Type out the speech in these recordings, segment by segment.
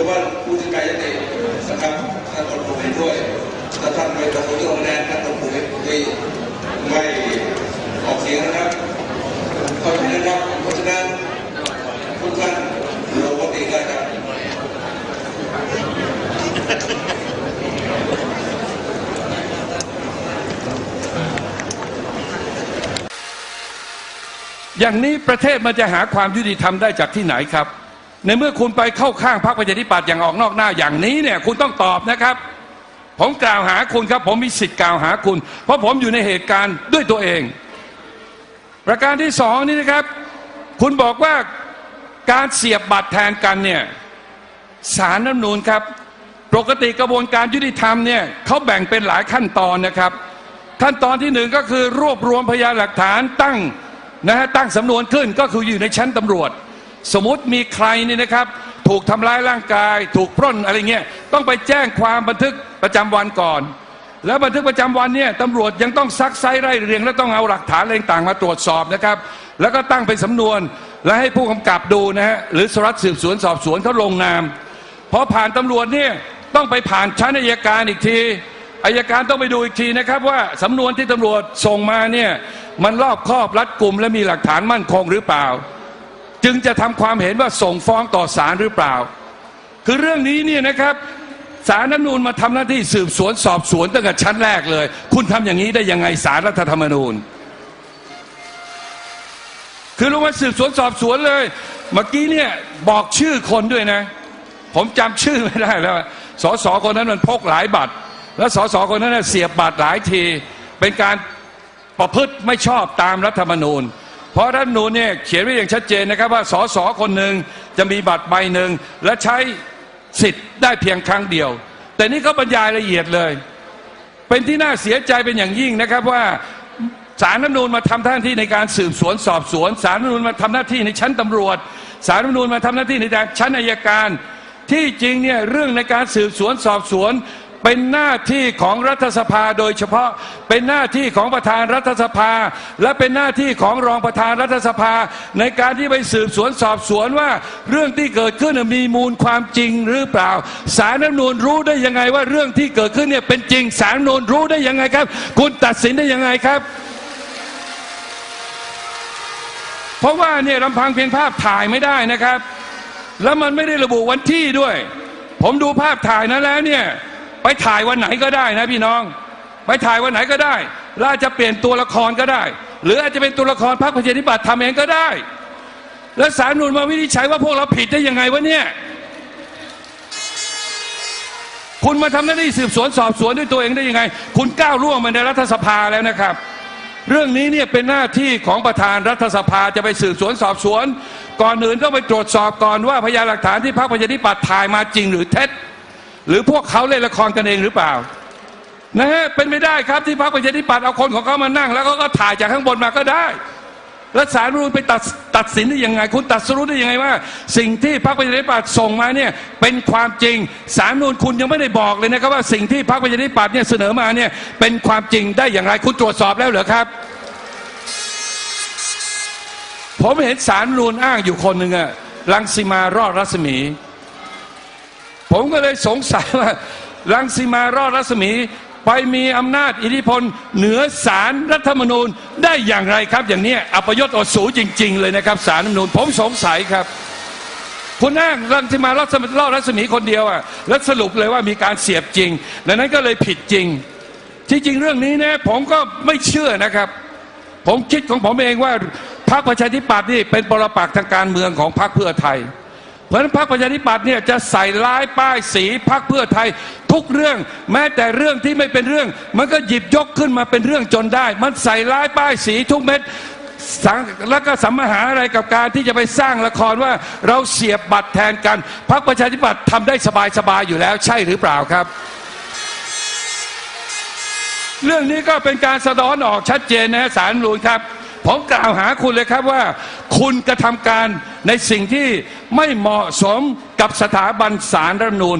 รหรือว่าผู้ที่การยตินะครับท่านกดปุ่มเห็นด้วยถ้าท่านไประสงค์จะลงคะแนนท่านกดปุ่มไม่ไม่ออกเสียงนะครับเข้าใจนะครับเพราะฉะนั้นทุกท่านลงมติได้ครับอย่างนี้ประเทศมันจะหาความยุติธรรมได้จากที่ไหนครับ ในเมื่อคุณไปเข้าข้างพรรคประชาธิปัตย์อย่างออกนอกหน้าอย่างนี้เนี่ยคุณต้องตอบนะครับ ผมกล่าวหาคุณครับ ผมมีสิทธิ์กล่าวหาคุณ เพราะผมอยู่ในเหตุการณ์ด้วยตัวเอง ประการที่สองนี่นะครับ คุณบอกว่าการเสียบบัตรแทนกันเนี่ยสารน้ำนูนครับ ปกติกระบวนการยุติธรรมเนี่ยเขาแบ่งเป็นหลายขั้นตอนนะครับ ขั้นตอนที่หนึ่งก็คือรวบรวมพยานหลักฐานตั้งนะฮะตั้งสำนวนขึ้นก็คืออยู่ในชั้นตำรวจ สมมติมีใครนี่นะครับ ถูกทำร้ายร่างกาย ถูกปล้นอะไรเงี้ยต้องไปแจ้งความบันทึกประจำวันก่อน แล้วบันทึกประจำวันเนี่ยตำรวจยังต้องซักไซไล่เรียง และต้องเอาหลักฐานอะไรต่างมาตรวจสอบนะครับ แล้วก็ตั้งเป็นสำนวน และให้ผู้กำกับดูนะฮะหรือสรวัตรสืบสวนสอบสวนเขาลงนามพอผ่านตำรวจเนี่ยต้องไปผ่านชั้นอัยการอีกทีอายการต้องไปดูอีกทีนะครับว่าสำนวนที่ตำรวจส่งมาเนี่ยมันรอบครอบรัดกลุ่มและมีหลักฐานมั่นคงหรือเปล่า จึงจะทำความเห็นว่าส่งฟ้องต่อศาลหรือเปล่า คือเรื่องนี้เนี่ยนะครับศาลน้ำนูนมาทำหน้าที่สืบสวนสอบสวนตั้งแต่ชั้นแรกเลย คุณทำอย่างนี้ได้ยังไงศาลรัฐธรรมนูญ คือลงมาสืบสวนสอบสวนเลย เมื่อกี้เนี่ยบอกชื่อคนด้วยนะ ผมจำชื่อไม่ได้แล้วสสคนนั้นมันพกหลายบัตร แล้วสสคนนั้นนะเสียบบัตรหลายที เป็นการประพฤติไม่ชอบตามรัฐธรรมนูญ เพราะรัฐมนูญเนี่ยเขียนไว้อย่างชัดเจนนะครับว่าสสคนหนึ่งจะมีบัตรใบหนึ่งและใช้สิทธิ์ได้เพียงครั้งเดียว แต่นี่เขาบรรยายละเอียดเลย เป็นที่น่าเสียใจเป็นอย่างยิ่งนะครับว่าสารรัฐมนูญมาทำหน้าที่ในการสืบสวนสอบสวน สารรัฐมนูญมาทำหน้าที่ในชั้นตำรวจ สารรัฐมนูญมาทำหน้าที่ในชั้นอัยการ ที่จริงเนี่ยเรื่องในการสืบสวนสอบสวน เป็นหน้าที่ของรัฐสภาโดยเฉพาะเป็นหน้าที่ของประธานรัฐสภา และเป็นหน้าที่ของรองประธานรัฐสภา ในการที่ไปสืบสวนสอบสวนว่า เรื่องที่เกิดขึ้นมีมูลความจริงหรือเปล่า สารรัฐนูญรู้ได้ยังไงว่าเรื่องที่เกิดขึ้นเนี่ยเป็นจริงสารรัฐนูญรู้ได้ยังไงครับ คุณตัดสินได้ยังไงครับ เพราะว่าเนี่ยลำพังเพียงภาพถ่ายไม่ได้นะครับ แล้วมันไม่ได้ระบุวันที่ด้วย ผมดูภาพถ่ายนั้นแล้วเนี่ย ไปถ่ายวันไหนก็ได้นะพี่น้อง ไปถ่ายวันไหนก็ได้ล้วอาจจะเปลี่ยนตัวละครก็ได้ หรืออาจจะเป็นตัวละครพรรคประชาธิปัตย์ทำเองก็ได้ แล้วสารนูนมาวินิจฉัยว่าพวกเราผิดได้ยังไงวะเนี่ยคุณมาทำหน้าที่สืบสวนสอบสวนด้วยตัวเองได้ยังไง คุณก้าวล่วงมาในรัฐสภาแล้วนะครับ เรื่องนี้เนี่ยเป็นหน้าที่ของประธานรัฐสภาจะไปสืบสวนสอบสวน ก่อนอื่นต้องไปตรวจสอบก่อนว่าพยานหลักฐานที่พรรคประชาธิปัตย์ถ่ายมาจริงหรือเท็จ หรือพวกเขาเล่นละครกันเองหรือเปล่านะฮะเป็นไม่ได้ครับที่พรรคประชาธิปัตย์เอาคนของเขามานั่ง แล้วก็ก็ถ่ายจากข้างบนมาก็ได้แล้วสารรัฐธรรมนูญไปตัดตัดสินได้ยังไง คุณตัดสรุปได้ยังไงว่า สิ่งที่พรรคประชาธิปัตย์ส่งมาเนี่ยเป็นความจริงสารรัฐธรรมนูญคุณยังไม่ได้บอกเลยนะครับว่าสิ่งที่พรรคประชาธิปัตย์เนี่ยเสนอมาเนี่ยเป็นความจริงได้อย่างไรคุณตรวจสอบแล้วเหรอครับ ผมเห็นสารรัฐธรรมนูญอ้างอยู่คนหนึ่งอะรังสีมารอดรัศมี ผมก็เลยสงสัยว่ารังสีมารอดรัศมีไปมีอำนาจอิทธิพลเหนือสารรัฐธรรมนูญได้อย่างไรครับ อย่างนี้อัปยศอดสูจริง ๆ เลยนะครับสารรัฐธรรมนูญผมสงสัยครับ คุณอ้างรังสีมารอดรอดรัศมีคนเดียวอะแล้วสรุปเลยว่ามีการเสียบจริงดังนั้นก็เลยผิดจริง ที่จริงเรื่องนี้เนี่ยผมก็ไม่เชื่อนะครับ ผมคิดของผมเองว่าพรรคประชาธิปัตย์นี่เป็นปรปักษ์ทางการเมืองของพรรคเพื่อไทย เพราะฉะนั้นพรรคประชาธิปัตย์เนี่ยจะใส่ร้ายป้ายสีพรรคเพื่อไทยทุกเรื่อง แม้แต่เรื่องที่ไม่เป็นเรื่อง มันก็หยิบยกขึ้นมาเป็นเรื่องจนได้ มันใส่ร้ายป้ายสีทุกเม็ดสังแล้วก็สัมมหาอะไรกับการที่จะไปสร้างละครว่าเราเสียบบัตรแทนกันพรรคประชาธิปัตย์ทำได้สบายๆอยู่แล้ว ใช่หรือเปล่าครับ เรื่องนี้ก็เป็นการสะท้อนออกชัดเจนนะสารรัฐธรรมนูญครับ ผมกล่าวหาคุณเลยครับว่า คุณกระทำการ ในสิ่งที่ไม่เหมาะสมกับสถาบันสารรัฐนูญ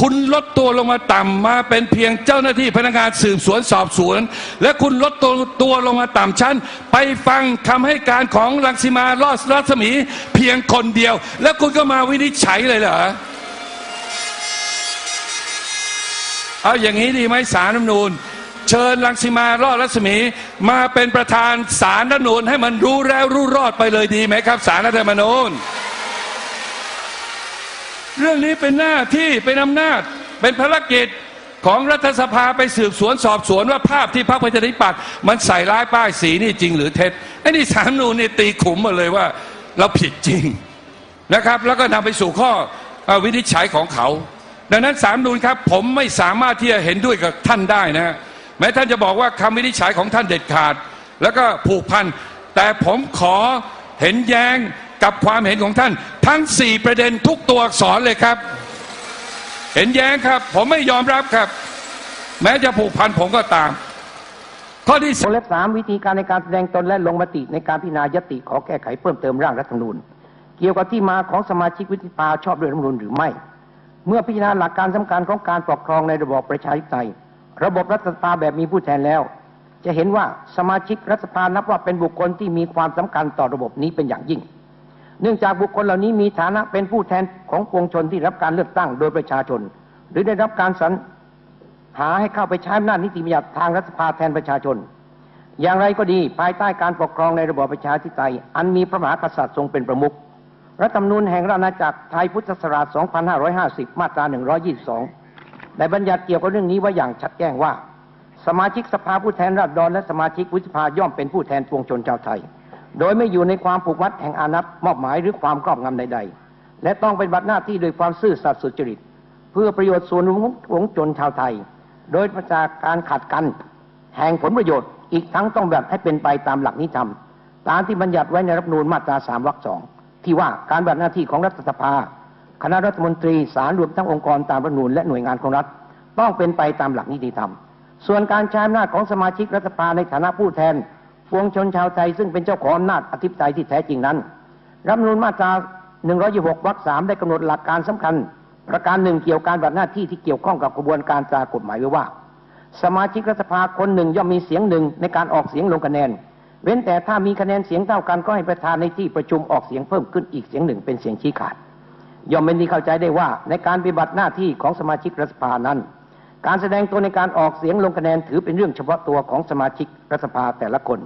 คุณลดตัวลงมาต่ำมาเป็นเพียงเจ้าหน้าที่พนักงานสืบสวนสอบสวน และคุณลดตัวตัวลงมาต่ำชั้น ไปฟังคำให้การของรังสิมาลอดรัศมีเพียงคนเดียว แล้วคุณก็มาวินิจฉัยเลยเหรอเอาอย่างนี้ดีไหมสารรัฐนูญ เชิญรังสิมารอดรัศมี มาเป็นประธานสารรัฐมนูญให้มันรู้แล้วรู้รอดไปเลยดีไหมครับสารรัฐธรรมนูญเรื่องนี้เป็นหน้าที่เป็นอำนาจเป็นภารกิจของรัฐสภาไปสืบสวนสอบสวนว่าภาพที่พรรคประชาธิปัตย์มันใส่ร้ายป้ายสีนี่จริงหรือเท็จไอ้นี่สารนูนี่ตีขุมมาเลยว่า เราผิดจริงนะครับ แล้วก็นำไปสู่ข้ออวินิจฉัยของเขา ดังนั้นสามนูนครับ ผมไม่สามารถที่จะเห็นด้วยกับท่านได้นะฮะ แม้ท่านจะบอกว่าคำวินิจฉัยของท่านเด็ดขาด แล้วก็ผูกพัน แต่ผมขอเห็นแย้งกับความเห็นของท่าน ทั้งสี่ประเด็นทุกตัวอักษรเลยครับ เห็นแย้งครับ ผมไม่ยอมรับครับ แม้จะผูกพันผมก็ตาม ข้อที่วสงเล็บสามวิธีการในการแสดงตนและลงมติในการพิจารณายติขอแก้ไขเพิ่มเติมร่างรัฐธรรมนูญเกี่ยวกับที่มาของสมาชิกวุฒิสภาชอบด้วยรัฐธรรมนูญหรือไม่ เมื่อพิจารณาหลักการสำคัญของการปกครองในระบอบประชาธิปไตย ระบบรัฐสภาแบบมีผู้แทนแล้ว จะเห็นว่าสมาชิกรัฐสภานับว่าเป็นบุคคลที่มีความสำคัญต่อระบบนี้เป็นอย่างยิ่ง เนื่องจากบุคคลเหล่านี้มีฐานะเป็นผู้แทนของปวงชนที่รับการเลือกตั้งโดยประชาชน หรือได้รับการสรรหาให้เข้าไปใช้อำนาจนิติบัญญัติทางรัฐสภาแทนประชาชน อย่างไรก็ดีภายใต้การปกครองในระบอบประชาธิปไตย อันมีพระมหากษัตริย์ทรงเป็นประมุขรัฐธรรมนูญแห่งราชอาณาจักรไทยพุทธศักราช 2550 มาตรา 122 ได้บัญญัติเกี่ยวกับเรื่องนี้ไว้อย่างชัดแจ้งว่า สมาชิกสภาผู้แทนราษฎรและสมาชิกวุฒิสภาย่อมเป็นผู้แทนปวงชนชาวไทย โดยไม่อยู่ในความผูกมัดแห่งอานัตมอบหมายหรือความครอบงำใด ๆ และต้องเป็นบัติหน้าที่โดยความซื่อสัตย์สุจริต เพื่อประโยชน์ส่วนรวมของปวงชนชาวไทย โดยประจากการขัดกันแห่งผลประโยชน์ อีกทั้งต้องแบบให้เป็นไปตามหลักนิธรรมตามที่บัญญัติไว้ในรัฐธรรมนูญมาตราสามวรรคสองที่ว่าการบัติหน้าที่ของรัฐสภา คณะรัฐมนตรีสารรวมทั้งองค์กรตามรัฐธรรมนูญและหน่วยงานของรัฐ ต้องเป็นไปตามหลักนิติธรรม ส่วนการใช้อำนาจของสมาชิกรัฐสภาในฐานะผู้แทนปวงชนชาวไทยซึ่งเป็นเจ้าของอำนาจอธิปไตยที่แท้จริงนั้น รัฐมนูญมาตรา 126 วรรคสามได้กำหนดหลักการสำคัญ ประการหนึ่งเกี่ยวกับการบัติหน้าที่ที่เกี่ยวข้องกับกระบวนการตรากฎหมายไว้ว่า สมาชิกรัฐสภาคนหนึ่งย่อมมีเสียงหนึ่งในการออกเสียงลงคะแนน เว้นแต่ถ้ามีคะแนนเสียงเท่ากันก็ให้ประธานในที่ประชุมออกเสียงเพิ่มขึ้นอีกเสียงหนึ่งเป็นเสียงชี้ขาด ย่อมเป็นที่เข้าใจได้ว่าในการปฏิบัติหน้าที่ของสมาชิกรัฐสภานั้น การแสดงตัวในการออกเสียงลงคะแนนถือเป็นเรื่องเฉพาะตัวของสมาชิกรัฐสภาแต่ละคน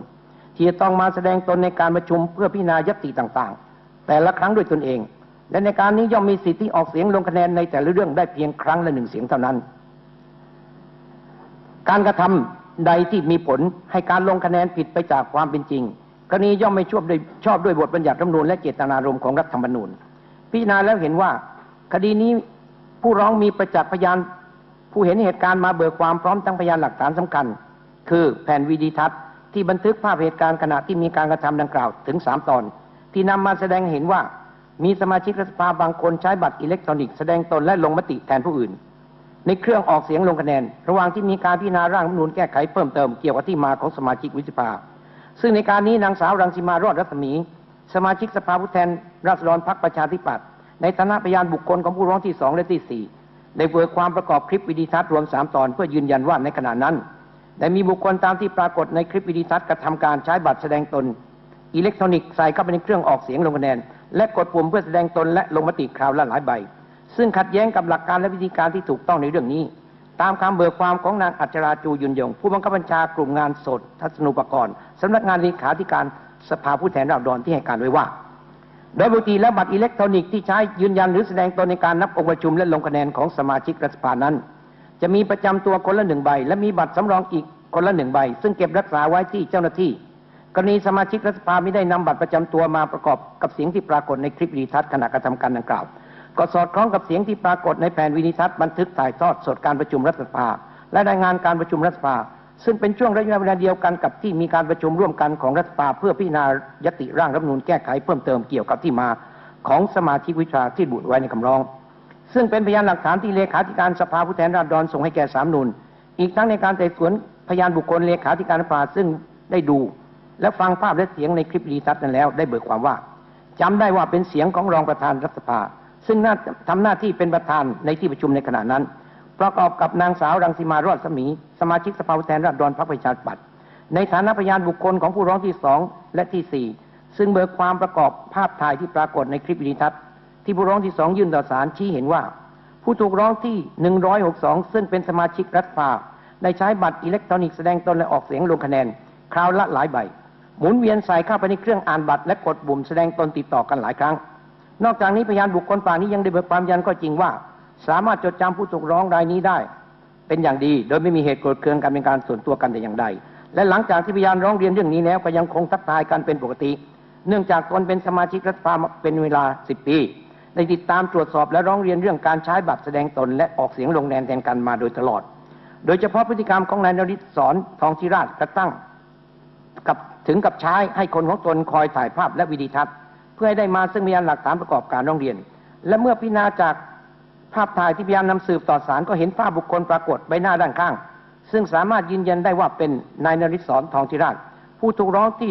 ที่จะต้องมาแสดงตนในการประชุมเพื่อพิจารณายติต่างๆ แต่ละครั้งด้วยตนเอง และในการนี้ย่อมมีสิทธิที่ออกเสียงลงคะแนนในแต่ละเรื่องได้เพียงครั้งละหนึ่งเสียงเท่านั้น การกระทำใดที่มีผลให้การลงคะแนนผิดไปจากความเป็นจริงกรณีย่อมไม่ชอบด้วยชอบด้วยบทบัญญัติรัฐธรรมนูญและเจตนารมณ์ของรัฐธรรมนูญ พิจารณาแล้วเห็นว่า คดีนี้ผู้ร้องมีประจักษ์พยาน ผู้เห็นเหตุการณ์มาเบิกความพร้อมทั้งพยานหลักฐานสำคัญ คือแผ่นวีดีทัศน์ที่บันทึกภาพเหตุการณ์ขณะที่มีการกระทำดังกล่าวถึงสามตอน ที่นำมาแสดงเห็นว่ามีสมาชิกรัฐสภาบางคนใช้บัตรอิเล็กทรอนิกส์แสดงตนและลงมติแทนผู้อื่น ในเครื่องออกเสียงลงคะแนน ระหว่างที่มีการพิจารณาร่างรัฐมนูญแก้ไขเพิ่มเติมเกี่ยวกับที่มาของสมาชิกวิสภา ซึ่งในการนี้นางสาวรังสิมารอดรัศมี สมาชิกสภาผู้แทนราษฎรพรรคประชาธิปัตย์ในฐานะพยานบุคคลของผู้ร้องที่สองและที่สี่ได้เบิกความประกอบคลิปวิดีทัศน์รวมสามตอนเพื่อยืนยันว่าในขณะนั้นได้มีบุคคลตามที่ปรากฏในคลิปวิดีทัศน์กระทำการใช้บัตรแสดงตน อิเล็กทรอนิกส์ใส่เข้าไปในเครื่องออกเสียงลงคะแนน และกดปุ่มเพื่อแสดงตนและลงมติคราวละหลายใบ ซึ่งขัดแย้งกับหลักการและวิธีการที่ถูกต้องในเรื่องนี้ ตามคำเบิกความของนางอัจฉราจูยุนยง ผู้บังคับบัญชากลุ่มงานสดทัศนุปกรณ์สำนักงานเลขาธิการ สภาผู้แทนราษฎรที่ให้การไว้ว่า โดยปกติแล้วบัตรอิเล็กทรอนิกส์ที่ใช้ยืนยันหรือแสดงตนในการนับองค์ประชุมและลงคะแนนของสมาชิกรัฐสภานั้น จะมีประจำตัวคนละหนึ่งใบ และมีบัตรสำรองอีกคนละหนึ่งใบ ซึ่งเก็บรักษาไว้ที่เจ้าหน้าที่ กรณีสมาชิกรัฐสภาไม่ได้นำบัตรประจำตัวมาประกอบกับเสียงที่ปรากฏในคลิปวิดีทัศน์ขณะกระทำการดังกล่าวก็สอดคล้องกับเสียงที่ปรากฏในแผ่นวิดีทัศน์บันทึกถ่ายทอดสดการประชุมรัฐสภา และรายงานการประชุมรัฐสภา ซึ่งเป็นช่วงระยะเวลาเดียวกันกับที่มีการประชุมร่วมกันของรัฐสภาเพื่อพิจารณายติร่างรัฐมนูญแก้ไขเพิ่มเติมเกี่ยวกับที่มาของสมาชิกวิชาที่บุตรไว้ในคำร้อง ซึ่งเป็นพยานหลักฐานที่เลขาธิการสภาผู้แทนราษฎรส่งให้แก่สามนูนอีกทั้งในการไต่สวนพยานบุคคลเลขาธิการสภาซึ่งได้ดู และฟังภาพและเสียงในคลิปรีทัศน์นั้นแล้ว ได้เบิกความว่าจำได้ว่าเป็นเสียงของรองประธานรัฐสภา ซึ่งน่าทำหน้าที่เป็นประธานในที่ประชุมในขณะนั้น ประกอบกับนางสาวรังสีมารอดสมี สมาชิกสภาผู้แทนราษฎรพรรคประชาธิปัตย์ในฐานะพยานบุคคลของผู้ร้องที่สองและที่สี่ซึ่งเบิกความประกอบภาพถ่ายที่ปรากฏในคลิปวิดีทัศน์ที่ผู้ร้องที่สองยื่นต่อศาลชี้เห็นว่า ผู้ถูกร้องที่ 162 ซึ่งเป็นสมาชิกรัฐสภาได้ใช้บัตรอิเล็กทรอนิกส์แสดงตนและออกเสียงลงคะแนน คราวละหลายใบ หมุนเวียนใส่เข้าไปในเครื่องอ่านบัตรและกดปุ่มแสดงตนติดต่อกันหลายครั้ง นอกจากนี้พยานบุคคลป่ากนี้ยังได้เบิกความยันก็จริงว่า สามารถจดจำผู้ถูกร้องรายนี้ได้ เป็นอย่างดี โดยไม่มีเหตุโกรธเคืองกันเป็นการส่วนตัวกันแต่อย่างใด และหลังจากที่พยานร้องเรียนเรื่องนี้แล้วก็ยังคงทักทายกันเป็นปกติ เนื่องจากตนเป็นสมาชิกรัฐสภามาเป็นเวลา 10 ปีได้ติดตามตรวจสอบและร้องเรียนเรื่องการใช้บัตรแสดงตน และออกเสียงลงคะแนนแทนกันมาโดยตลอด โดยเฉพาะพฤติกรรมของนายนริศสอนทองธิราชกระตั้งกับถึงกับใช้ให้คนของตนคอยถ่ายภาพและวิดีทัศน์ เพื่อให้ได้มาซึ่งพยานหลักฐานประกอบการร้องเรียน และเมื่อพิจารณาจาก ภาพถ่ายที่พยานนำสืบต่อสารก็เห็นภาพบุคคลปรากฏใบหน้าด้านข้าง ซึ่งสามารถยืนยันได้ว่าเป็นนายนริศรทองธิราช ผู้ถูกร้องที่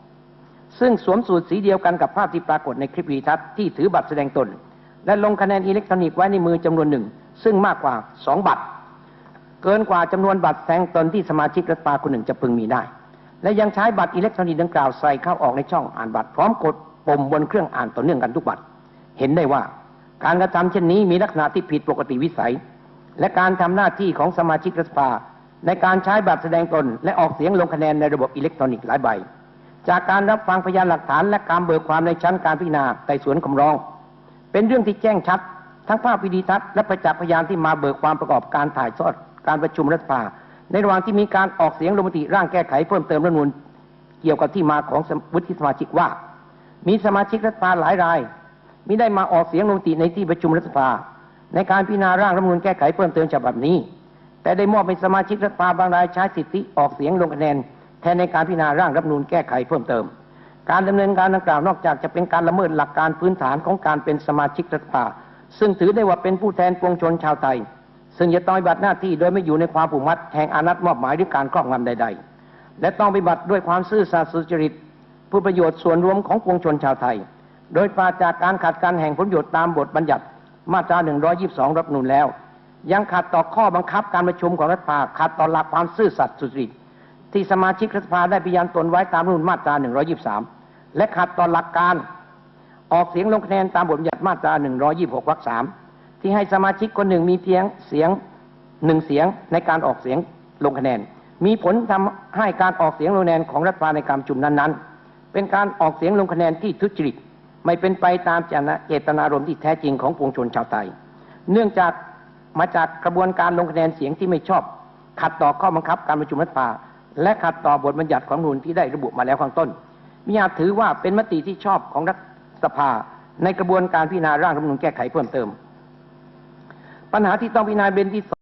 162 ซึ่งสวมสูทสีเดียวกันกับภาพที่ปรากฏในคลิปวิดีทัศน์ที่ถือบัตรแสดงตน และลงคะแนนอิเล็กทรอนิกส์ไว้ในมือจำนวนหนึ่ง ซึ่งมากกว่า 2 บัตร เกินกว่าจำนวนบัตรแสดงตนที่สมาชิกรัฐสภาคนหนึ่งจะพึงมีได้ และยังใช้บัตรอิเล็กทรอนิกส์ดังกล่าวใส่เข้าออกในช่องอ่านบัตรพร้อมกดปุ่มบนเครื่องอ่านต่อเนื่องกันทุกบัตร เห็นได้ว่า การกระทำเช่นนี้มีลักษณะที่ผิดปกติวิสัย และการทำหน้าที่ของสมาชิกรัฐสภา ในการใช้บัตรแสดงตน และออกเสียงลงคะแนนในระบบอิเล็กทรอนิกส์หลายใบ จากการรับฟังพยานหลักฐานและการเบิกความในชั้นการพิจารณาไต่สวนคำร้อง เป็นเรื่องที่แจ้งชัด ทั้งภาพวิดีทัศน์และประจักษ์พยานที่มาเบิกความประกอบการถ่ายทอดการประชุมรัฐสภา ในระหว่างที่มีการออกเสียงลงมติร่างแก้ไขเพิ่มเติมรัฐมนูญเกี่ยวกับที่มาของวุฒิสมาชิกว่า มีสมาชิกรัฐสภาหลายราย มิได้มาออกเสียงลงมติในที่ประชุมรัฐสภา ในการพิจารณาร่างรัฐมนูญแก้ไขเพิ่มเติมฉบับนี้ แต่ได้มอบให้สมาชิกรัฐสภาบางรายใช้สิทธิออกเสียงลงคะแนนแทนในการพิจารณาร่างรัฐมนูญแก้ไขเพิ่มเติม การดำเนินการดังกล่าวนอกจากจะเป็นการละเมิดหลักการพื้นฐานของการเป็นสมาชิกรัฐสภา ซึ่งถือได้ว่าเป็นผู้แทนปวงชนชาวไทย ซึ่งจะต้องปฏิบัติหน้าที่โดยไม่อยู่ในความผูกมัดแห่งอานัตมอบหมายหรือการครอบงำใด ๆ และต้องปฏิบัติด้วยความซื่อสัตย์สุจริตเพื่อประโยชน์ส่วนรวมของปวงชนชาวไทย โดยปราจากการขัดกันแห่งผลประโยชน์ตามบทบัญญัติมาตรา 122 รัฐธรรมนูญแล้ว ยังขัดต่อข้อบังคับการประชุมของรัฐสภาขัดต่อหลักความซื่อสัตย์สุจริตที่สมาชิกรัฐสภาได้พยานตนไว้ตามรัฐธรรมนูญมาตรา 123 และขัดต่อหลักการออกเสียงลงคะแนนตามบทบัญญัติมาตรา 126 วรรคสที่ให้สมาชิกคนหนึ่งมีเพียงเสียงหนึ่งเสียงในการออกเสียงลงคะแนน มีผลทำให้การออกเสียงลงคะแนนของรัฐบาลในการประชุมนั้นๆ เป็นการออกเสียงลงคะแนนที่ทุจริต ไม่เป็นไปตามเจตนารมณ์ที่แท้จริงของปวงชนชาวไทย เนื่องจากมาจากกระบวนการลงคะแนนเสียงที่ไม่ชอบ ขัดต่อข้อบังคับการประชุมรัฐสภาและขัดต่อบทบัญญัติของนูญที่ได้ระบุมาแล้วข้างต้น มีอาจถือว่าเป็นมติที่ชอบของรัฐสภา ในกระบวนการพิจารณาร่างรัฐมนูญแก้ไขเพิ่มเติม ปัญหาที่ต้องพิจารณาเป็นที่